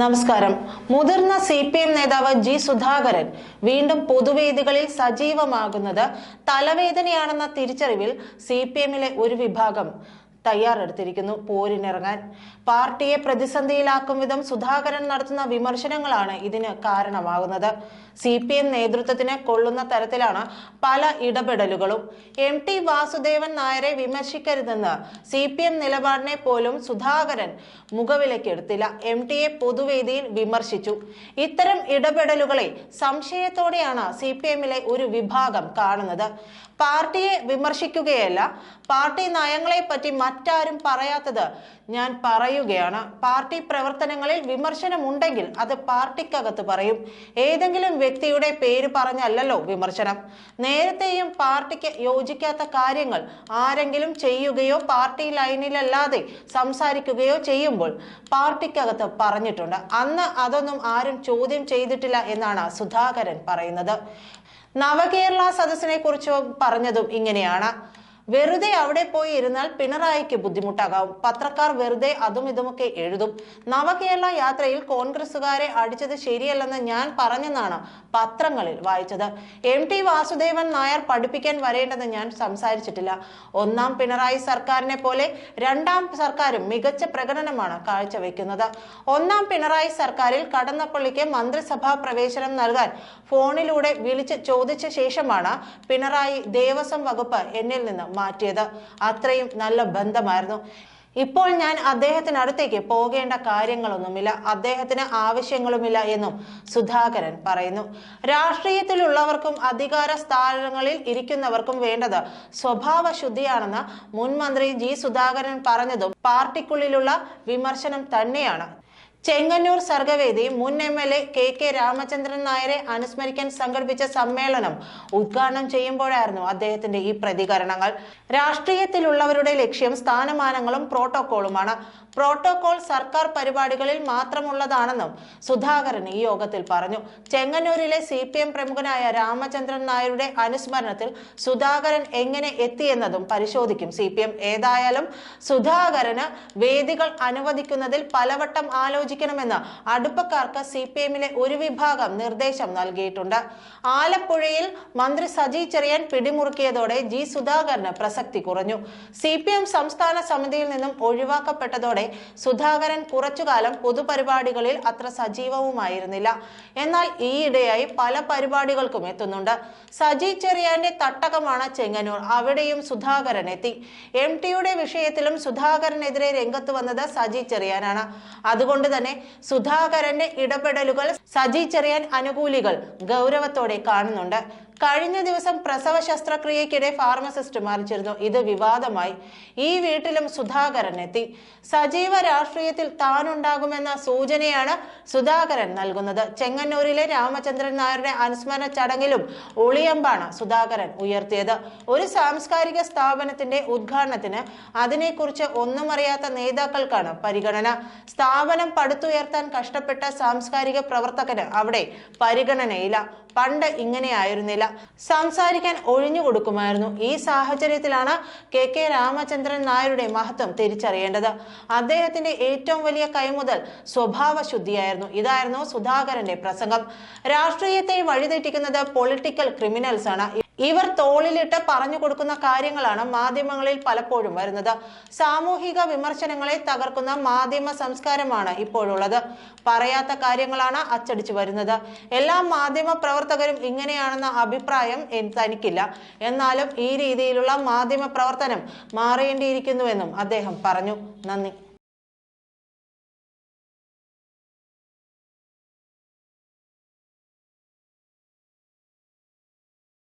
നമസ്കാരം. മുതിർന്ന C P M നേതാവ് ജി സുധാകരൻ വീണ്ടും പൊതുവേദികളിൽ സജീവമാകുന്നത് തലവേദനയാണെന്ന തിരിച്ചറിവിൽ സി പി എമ്മിലെ ഒരു വിഭാഗം തയ്യാറെടുത്തിരിക്കുന്നു. പോരിനിറങ്ങാൻ. പാർട്ടിയെ പ്രതിസന്ധിയിലാക്കും വിധം സുധാകരൻ നടത്തുന്ന വിമർശനങ്ങളാണ് ഇതിന് കാരണമാകുന്നത്. സി പി എം നേതൃത്വത്തിന് കൊള്ളുന്ന തരത്തിലാണ് പല ഇടപെടലുകളും. എം ടി വാസുദേവൻ നായരെ വിമർശിക്കരുതെന്ന് സി പി എം നിലപാടിനെ പോലും സുധാകരൻ മുഖവിലക്കെടുത്തില്ല എം ടിയെ പൊതുവേദിയിൽ വിമർശിച്ചു. ഇത്തരം ഇടപെടലുകളെ സംശയത്തോടെയാണ് സി പി എമ്മിലെ ഒരു വിഭാഗം കാണുന്നത്. പാർട്ടിയെ വിമർശിക്കുകയല്ല പാർട്ടി നയങ്ങളെ പറ്റി മറ്റാരും പറയാത്തത് ഞാൻ പറയുകയാണ്. പാർട്ടി പ്രവർത്തനങ്ങളിൽ വിമർശനമുണ്ടെങ്കിൽ അത് പാർട്ടിക്കകത്ത് പറയും. ഏതെങ്കിലും വ്യക്തിയുടെ പേര് പറഞ്ഞല്ലല്ലോ വിമർശനം. നേരത്തെയും പാർട്ടിക്ക് യോജിക്കാത്ത കാര്യങ്ങൾ ആരെങ്കിലും ചെയ്യുകയോ പാർട്ടി ലൈനിലല്ലാതെ സംസാരിക്കുകയോ ചെയ്യുമ്പോൾ പാർട്ടിക്കകത്ത് പറഞ്ഞിട്ടുണ്ട്. അന്ന് അതൊന്നും ആരും ചോദ്യം ചെയ്തിട്ടില്ല എന്നാണ് സുധാകരൻ പറയുന്നത്. നവകേരള സദസ്സിനെ കുറിച്ച് പറഞ്ഞതും ഇങ്ങനെയാണ്. വെറുതെ അവിടെ പോയി ഇരുന്നാൽ പിണറായിക്ക് ബുദ്ധിമുട്ടാകാവും പത്രക്കാർ വെറുതെ അതും ഇതുമൊക്കെ എഴുതും. നവകേരള യാത്രയിൽ കോൺഗ്രസുകാരെ അടിച്ചത് ശരിയല്ലെന്ന് ഞാൻ പറഞ്ഞെന്നാണ് പത്രങ്ങളിൽ വായിച്ചത്. എം ടി വാസുദേവൻ നായർ പഠിപ്പിക്കാൻ വരേണ്ടെന്ന് ഞാൻ സംസാരിച്ചിട്ടില്ല. ഒന്നാം പിണറായി സർക്കാരിനെ പോലെ രണ്ടാം സർക്കാരും മികച്ച പ്രകടനമാണ് കാഴ്ചവെക്കുന്നത്. ഒന്നാം പിണറായി സർക്കാരിൽ കടന്നപ്പള്ളിക്ക് മന്ത്രിസഭാ പ്രവേശനം നൽകാൻ ഫോണിലൂടെ വിളിച്ച് ചോദിച്ച ശേഷമാണ് പിണറായി ദേവസ്വം വകുപ്പ് എന്നിൽ നിന്ന് മാറ്റിയത്. അത്രയും നല്ല ബന്ധമായിരുന്നു. ഇപ്പോൾ ഞാൻ അദ്ദേഹത്തിനടുത്തേക്ക് പോകേണ്ട കാര്യങ്ങളൊന്നുമില്ല. അദ്ദേഹത്തിന് ആവശ്യങ്ങളുമില്ല എന്നും സുധാകരൻ പറയുന്നു. രാഷ്ട്രീയത്തിലുള്ളവർക്കും അധികാര സ്ഥാനങ്ങളിൽ ഇരിക്കുന്നവർക്കും വേണ്ടത് സ്വഭാവ ശുദ്ധിയാണെന്ന് മുൻ മന്ത്രി ജി സുധാകരൻ പറഞ്ഞതും പാർട്ടിക്കുള്ളിലുള്ള വിമർശനം തന്നെയാണ്. ചെങ്ങന്നൂർ സർഗവേദി മുൻ M L A K K Ramachandran നായരെ അനുസ്മരിക്കാൻ സംഘടിപ്പിച്ച സമ്മേളനം ഉദ്ഘാടനം ചെയ്യുമ്പോഴായിരുന്നു അദ്ദേഹത്തിന്റെ ഈ പ്രതികരണങ്ങൾ. രാഷ്ട്രീയത്തിലുള്ളവരുടെ ലക്ഷ്യം സ്ഥാനമാനങ്ങളും പ്രോട്ടോക്കോളുമാണ്. പ്രോട്ടോകോൾ സർക്കാർ പരിപാടികളിൽ മാത്രമുള്ളതാണെന്നും സുധാകരൻ ഈ യോഗത്തിൽ പറഞ്ഞു. ചെങ്ങന്നൂരിലെ സി പി എം പ്രമുഖനായ രാമചന്ദ്രൻ നായരുടെ അനുസ്മരണത്തിൽ സുധാകരൻ എങ്ങനെ എത്തിയെന്നതും പരിശോധിക്കും സി പി എം. ഏതായാലും സുധാകരന് വേദികൾ അനുവദിക്കുന്നതിൽ പലവട്ടം ആലോചിക്കണമെന്ന് അടുപ്പക്കാർക്ക് സി പി എമ്മിലെ ഒരു വിഭാഗം നിർദ്ദേശം നൽകിയിട്ടുണ്ട്. ആലപ്പുഴയിൽ മന്ത്രി സജി ചെറിയാൻ പിടിമുറുക്കിയതോടെ ജി സുധാകരന് പ്രസക്തി കുറഞ്ഞു. സി പി എം സംസ്ഥാന സമിതിയിൽ നിന്നും ഒഴിവാക്കപ്പെട്ടതോടെ സുധാകരൻ കുറച്ചുകാലം പൊതുപരിപാടികളിൽ അത്ര സജീവവുമായിരുന്നില്ല. എന്നാൽ ഈയിടെയായി പല പരിപാടികൾക്കും എത്തുന്നുണ്ട്. സജി ചെറിയാന്റെ തട്ടകമാണ് ചെങ്ങന്നൂർ. അവിടെയും സുധാകരൻ എത്തി. എം ടിയുടെ വിഷയത്തിലും സുധാകരനെതിരെ രംഗത്ത് വന്നത് സജി ചെറിയാനാണ്. അതുകൊണ്ട് തന്നെ സുധാകരന്റെ ഇടപെടലുകൾ സജി ചെറിയാൻ അനുകൂലികൾ ഗൗരവത്തോടെ കാണുന്നുണ്ട്. കഴിഞ്ഞ ദിവസം പ്രസവ ശസ്ത്രക്രിയക്കിടെ ഫാർമസിസ്റ്റ് മരിച്ചിരുന്നു. ഇത് വിവാദമായി. ഈ വീട്ടിലും സുധാകരൻ എത്തി. സജീവ രാഷ്ട്രീയത്തിൽ താനുണ്ടാകുമെന്ന സൂചനയാണ് സുധാകരൻ നൽകുന്നത്. ചെങ്ങന്നൂരിലെ രാമചന്ദ്രൻ നായരുടെ അനുസ്മരണ ചടങ്ങിലും ഒളിയമ്പാണ് സുധാകരൻ ഉയർത്തിയത്. ഒരു സാംസ്കാരിക സ്ഥാപനത്തിന്റെ ഉദ്ഘാടനത്തിന് അതിനെക്കുറിച്ച് ഒന്നും അറിയാത്ത നേതാക്കൾക്കാണ് പരിഗണന. സ്ഥാപനം പടുത്തുയർത്താൻ കഷ്ടപ്പെട്ട സാംസ്കാരിക പ്രവർത്തകന് അവിടെ പരിഗണനയില്ല. പണ്ട് ഇങ്ങനെയായിരുന്നില്ല. സംസാരിക്കാൻ ഒഴിഞ്ഞു കൊടുക്കുമായിരുന്നു. ഈ സാഹചര്യത്തിലാണ് കെ കെ രാമചന്ദ്രൻ നായരുടെ മഹത്വം തിരിച്ചറിയേണ്ടത്. അദ്ദേഹത്തിന്റെ ഏറ്റവും വലിയ കൈമുതൽ സ്വഭാവ ശുദ്ധിയായിരുന്നു ഇതായിരുന്നു സുധാകരന്റെ പ്രസംഗം. രാഷ്ട്രീയത്തെ വഴിതെറ്റിക്കുന്നത് പൊളിറ്റിക്കൽ ക്രിമിനൽസ് ആണ്. ഇവർ തോളിലിട്ട് പറഞ്ഞു കൊടുക്കുന്ന കാര്യങ്ങളാണ് മാധ്യമങ്ങളിൽ പലപ്പോഴും വരുന്നത്. സാമൂഹിക വിമർശനങ്ങളെ തകർക്കുന്ന മാധ്യമ സംസ്കാരമാണ് ഇപ്പോഴുള്ളത്. പറയാത്ത കാര്യങ്ങളാണ് അച്ചടിച്ചു വരുന്നത്. എല്ലാ മാധ്യമ പ്രവർത്തകരും ഇങ്ങനെയാണെന്ന അഭിപ്രായം തനിക്കില്ല. എന്നാലും ഈ രീതിയിലുള്ള മാധ്യമ പ്രവർത്തനം മാറേണ്ടിയിരിക്കുന്നുവെന്നും അദ്ദേഹം പറഞ്ഞു. നന്ദി.